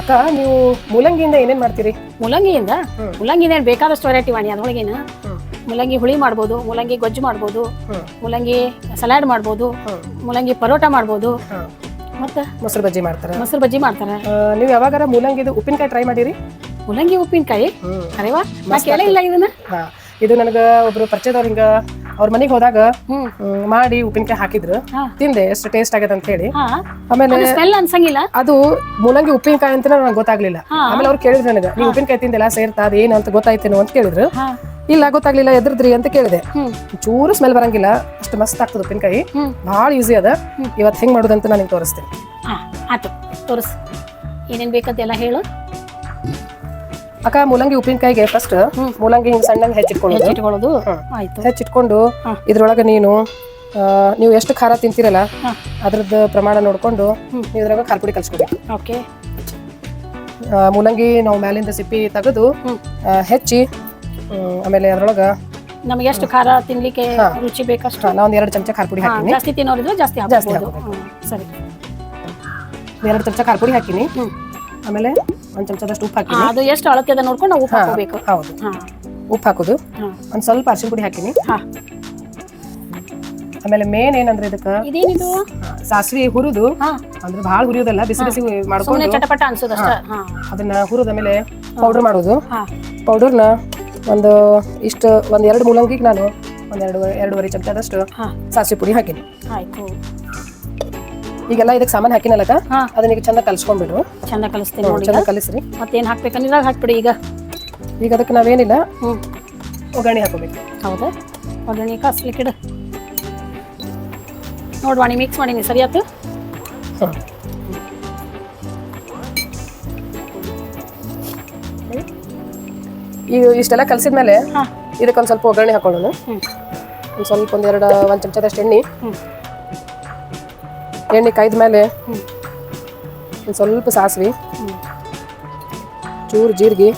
ಅಕ್ಕ ನೀವು ಮೂಲಂಗಿಯಿಂದ ಏನೇನ್ ಮಾಡ್ತೀರಿ? ಮೂಲಂಗಿಯಿಂದ? ಮೂಲಂಗಿಯಿಂದ ಏನ್ ಬೇಕಾದಷ್ಟು ವೆರೈಟಿ ವಾಣಿ ಅದ್ರೊಳಗೇನ? ಮೂಲಂಗಿ ಹುಳಿ ಮಾಡ್ಬೋದು ಮೂಲಂಗಿ ಗೊಜ್ಜು ಮಾಡ್ಬೋದು ಮೂಲಂಗಿ ಸಲಾಡ್ ಮಾಡ್ಬೋದು ಮೂಲಂಗಿ ಪರೋಟ ಮಾಡ್ಬೋದು. ಮತ್ತೆ? ಮೊಸರು ಬಜ್ಜಿ ಮಾಡ್ತಾರ? ಮೊಸರು ಬಜ್ಜಿ ಮಾಡ್ತಾರೆ. ನೀವು ಯಾವಾಗಾರ ಮೂಲಂಗಿದು ಉಪ್ಪಿನಕಾಯಿ ಟ್ರೈ ಮಾಡಿರಿ? ಮೂಲಂಗಿ ಉಪ್ಪಿನಕಾಯಿ? ಅರೆವಾ ನಾ ಕೇಳೇ ಇಲ್ಲ ಇದನ್ನ. ಇದು ನನಗ ಒಬ್ರು ಪರಿಚಯದವ್ರು ಹಿಂಗ ಅವ್ರ ಮನೆಗೆ ಹೋದಾಗ ಮಾಡಿ ಉಪ್ಪಿನಕಾಯಿ ಹಾಕಿದ್ರು. ತಿಂದೆ ಎಷ್ಟು ಟೇಸ್ಟ್ ಆಗತ್ತೆ ಅಂತ ಹೇಳಿ. ಆಮೇಲೆ ಸ್ಮೆಲ್ ಅನ್ಸಂಗಿಲ್ಲ. ಅದು ಮೂಲಂಗಿ ಉಪ್ಪಿನಕಾಯಿ ಅಂತ ನನಗೆ ಗೊತ್ತಾಗ್ಲಿಲ್ಲ. ಆಮೇಲೆ ಅವ್ರು ಕೇಳಿದ್ರು ನನಗೆ ನೀವು ಉಪ್ಪಿನಕಾಯಿ ತಿಂದಿಲ್ಲ ಸೇರ್ತಾ ಅದು ಏನು ಅಂತ ಗೊತ್ತಾಯ್ತೇನೋ ಅಂತ ಕೇಳಿದ್ರು. ಇಲ್ಲ ಗೊತ್ತಾಗ್ಲಿಲ್ಲ ಎದ್ರದ್ರಿ ಅಂತ ಕೇಳಿದೆ. ಚೂರು ಸ್ಮೆಲ್ ಬರಂಗಿಲ್ಲ ಅಷ್ಟು ಮಸ್ತ್ ಆಗ್ತದೆ ಉಪ್ಪಿನಕಾಯಿ. ಬಹಳ ಭಾಳ ಈಸಿ ಅದ. ಇವತ್ತು ಹೆಂಗ್ ಮಾಡೋದಂತ ನಾನು ನಿಮ್ಗೆ ತೋರಿಸ್ತೀನಿ. ಆಯ್ತು ತೋರಿಸ್. ಏನೇನು ಬೇಕಂತೆಲ್ಲ ಹೇಳು. ಅಕ್ಕ ಮೂಲಂಗಿ ಉಪ್ಪಿನಕಾಯಿಗೆ ಫಸ್ಟ್ ಮೂಲಂಗಿ ಹಿಂಗ್ ಸಣ್ಣಗೆ ಹೆಚ್ಚಿಟ್ಕೊಳ್ಳೋದು. ಹೆಚ್ಚಿಟ್ಕೊಳ್ಳೋದು? ಆಯ್ತು. ಹೆಚ್ಚಿಟ್ಕೊಂಡು ಇದ್ರೊಳಗ ನೀನು ನೀವು ಎಷ್ಟು ಖಾರ ತಿಂತೀರಲ್ಲ. ಅದ್ರದ್ದು ಪ್ರಮಾಣ ನೋಡ್ಕೊಂಡು ನೀವು ಇದ್ರಾಗ ಖಾರ ಪುಡಿ ಕಲ್ಸ್ಕೊಬೇಕು. ಓಕೆ. ಮೂಲಂಗಿ ನಾವು ಮ್ಯಾಲಿಂದ ಸಿಪ್ಪಿ ತೆಗೆದು ಹೆಚ್ಚಿ ಆಮೇಲೆ ಅದ್ರೊಳಗ ನಮಗೆ ಎಷ್ಟು ಖಾರ ತಿನ್ಲಿಕ್ಕೆ ರುಚಿ ಬೇಕಷ್ಟು? ನಾ ಒಂದು ಎರಡು ಚಮಚ ಖಾರ ಪುಡಿ ಹಾಕಿ ಹಾಕಿನಿ. ಜಾಸ್ತಿ ತಿನ್ನೋರಿದ್ರೆ ಜಾಸ್ತಿ ಜಾಸ್ತಿ ಸರಿ. ಎರಡು ಚಮಚ ಖಾರ ಪುಡಿ ಹಾಕಿನಿ. ಆಮೇಲೆ ಒಂದ್ ಚಮಚದಷ್ಟು ಉಪ್ಪು ಹಾಕಿ ಅದು ಎಷ್ಟು ಅಳತೆ ಅದ ನೋಡ್ಕೊಂಡು ನಾವು ಉಪ್ಪು ಹಾಕೋಬೇಕು. ಹೌದು. ಉಪ್ಪು ಹಾಕೋದು. ಒಂದ್ ಸ್ವಲ್ಪ ಅರಿಶಿನ ಪುಡಿ ಹಾಕಿನಿ. ಆಮೇಲೆ ಮೇನ್ ಏನಂದ್ರೆ ಇದಕ್ಕ? ಇದೇನಿದು? ಸಾಸಿವೆ ಹುರಿದು. ಅಂದ್ರೆ ಬಹಳ ಹುರಿಯೋದಲ್ಲ ಬಿಸಿ ಬಿಸಿ ಮಾಡ್ಕೊಂಡು. ಚಟಪಟ ಅನ್ಸೋದಷ್ಟ ಹಾ. ಅದನ್ನ ಹುರಿದ ಮೇಲೆ ಪೌಡರ್ ಮಾಡೋದು. ಪೌಡರ್ನ ಒಂದು ಇಷ್ಟು ಒಂದ್ ಎರಡು ಮೂಲಂಗಿಗೆ ನಾನು ಒಂದ್ ಎರಡು ಎರಡೂವರೆ ಚಮಚದಷ್ಟು ಸಾಸಿವೆ ಪುಡಿ ಹಾಕಿನಿ. ಆಯ್ತು. ಈಗೆಲ್ಲ ಇದಕ್ಕೆ ಸಾಮಾನು ಹಾಕಿನಲ್ಲಕ್ಕ ಹಾ. ಅದನ್ನ ಈಗ ಚಂದ ಕಲ್ಸ್ಕೊಂಡ್ಬಿಡು. ಚಂದ ಕಲಿಸ್ತೀನಿ ನೋಡಿ ಚಂದ ಕಲಿಸ್ರಿ. ಮತ್ತೇನ್ ಹಾಕ್ಬೇಕಂದ್ರೆ ಇದ್ರಾಗ ಹಾಕ್ಬಿಡಿ ಈಗ. ಈಗ ಅದಕ್ಕೆ ನಾವೇನಿಲ್ಲ ಹ್ಮ್. ಒಗ್ಗರಣೆ ಹಾಕೋಬೇಕು ಹೌದಾ? ಒಗ್ಗರಣೆ ನೋಡಿ ನೋಡ್ವಾಣಿ ಮಿಕ್ಸ್ ಮಾಡೀನಿ ಸರಿ ಆಯ್ತು ಹ್ಮ್. ಈಗ ಇಷ್ಟೆಲ್ಲ ಕಲಸಿದ್ಮೇಲೆ ಹಾ. ಇದಕ್ಕೊಂದು ಸ್ವಲ್ಪ ಒಗ್ಗರಣೆ ಹಾಕೊಳ್ಳೋಣ. ಹ್ಞೂ ಒಂದು ಸ್ವಲ್ಪ ಒಂದೆರಡು ಒಂದು ಚಮಚದಷ್ಟು ಎಣ್ಣೆ. ಹ್ಮ್. ಎಣ್ಣೆ ಕಾಯ್ದ ಮೇಲೆ ಒಂದು ಸ್ವಲ್ಪ ಸಾಸಿವೆ, ಚೂರು ಜೀರಿಗೆ,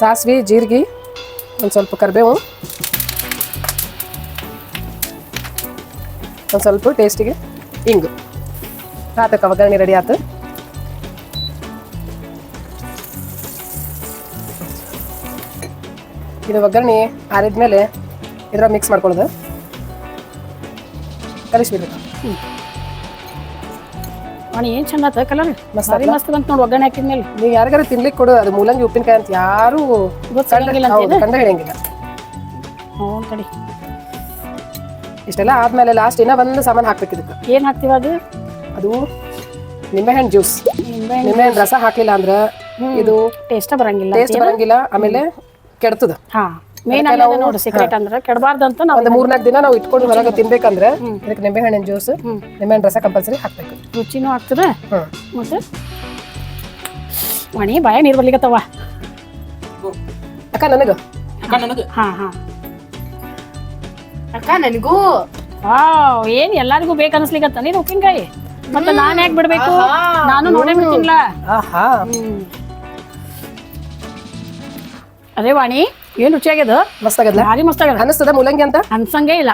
ಸಾಸಿವೆ, ಜೀರಿಗೆ, ಒಂದು ಸ್ವಲ್ಪ ಕರಿಬೇವು, ಒಂದು ಸ್ವಲ್ಪ ಟೇಸ್ಟಿಗೆ ಹಿಂಗು ಆತಕ್ಕೆ ಒಗ್ಗರಣೆ ರೆಡಿ ಆತು. ಇದು ಒಗ್ಗರಣೆ ಆರಿದ್ಮೇಲೆ ಇದ್ರ ಮಿಕ್ಸ್ ಮಾಡ್ಕೊಳ್ಳೋದು. ಕಲಿಸ್ಬಿಡ್ಬೇಕು ವಾಣಿ ಏನ್ ಚಂದ ಆತ ಕಲರ್? ಮಸ್ತ್ ಮಸ್ತ್ ಬಂತ ನೋಡಿ ಒಗ್ಗರಣೆ ಹಾಕಿದ್ಮೇಲೆ. ನೀವು ಯಾರಿಗಾರ ತಿನ್ಲಿಕ್ಕೆ ಕೊಡು ಅದು ಮೂಲಂಗಿ ಉಪ್ಪಿನಕಾಯಿ ಅಂತ ಯಾರು ಕಂಡ ಹಿಡಿಯಂಗಿಲ್ಲ. ಹ್ಞೂ ಕಡಿ ಇಷ್ಟೆಲ್ಲ ಆದ್ಮೇಲೆ ಲಾಸ್ಟ್ ಇನ್ನ ಒಂದು ಸಾಮಾನು ಹಾಕ್ಬೇಕು ಇದಕ್ಕೆ. ಏನ್ ಹಾಕ್ತೀವಿ ಅದು? ಅದು ನಿಂಬೆಹಣ್ಣು ಜ್ಯೂಸ್ ನಿಂಬೆಹಣ್ಣು ನಿಂಬೆಹಣ್ಣು ರಸ ಹಾಕ್ಲಿಲ್ಲ ಅಂದ್ರೆ ಇದು ಟೇಸ್ಟ್ ಬರಂಗಿಲ್ಲ ಟೇಸ್ಟ್ ಬರಂಗಿಲ್ಲ. ಆಮೇಲೆ ಕೆಡ್ತದ. ಹಾ ಮೇನ್ ಅಲ್ಲ ನೋಡಿ ಸೀಕ್ರೆಟ್ ಅಂದ್ರೆ ಕೆಡಬಾರ್ದಂತ ನಾವು ಒಂದು ಮೂರ್ನಾಲ್ಕು ದಿನ ನಾವು ಇಟ್ಕೊಂಡು ಹೊರಗೆ ತಿನ್ಬೇಕಂದ್ರೆ ಇದಕ್ಕೆ ನಿಂಬೆಹಣ್ಣಿನ ಜ್ಯೂಸ್ ಹ್ಮ್. ನಿಂಬೆಹಣ್ಣು ರಸ ಕಂಪಲ್ಸರಿ ಹಾಕ್ಬೇಕು. ರುಚಿನೂ ಆಗ್ತದೆ. ಮತ್ತೆ? ಮಣಿ ಬಾಯ ನೀರು ಬರ್ಲಿಕತ್ತವ? ಅಕ್ಕ ನನಗ? ಅಕ್ಕ ನನಗ. ಹಾ ಹಾ. ಅಕ್ಕ ನನಗೂ. ವಾವ್ ಏನ್ ಎಲ್ಲಾರಿಗೂ ಬೇಕು ಅನ್ಸ್ಲಿಕತ್ತ ನೀನು ಉಪ್ಪಿನಕಾಯಿ? ಮತ್ತೆ ನಾನ್ ಯಾಕೆ ಬಿಡ್ಬೇಕು? ನಾನು ನೋಡೇ ಬಿಡ್ತೀನಿಲ್ಲ ಆಹಾ. ಅದೇ ವಾಣಿ ಏನ್ ರುಚಿಯಾಗ್ಯದ? ಮಸ್ತ್ ಆಗದ್ಲ ಭಾರಿ ಮಸ್ತ್ ಆಗ್ಯದ ಅನಿಸ್ತದ ಮೂಲಂಗಿ ಅಂತ? ಅನ್ಸಂಗೇ ಇಲ್ಲ.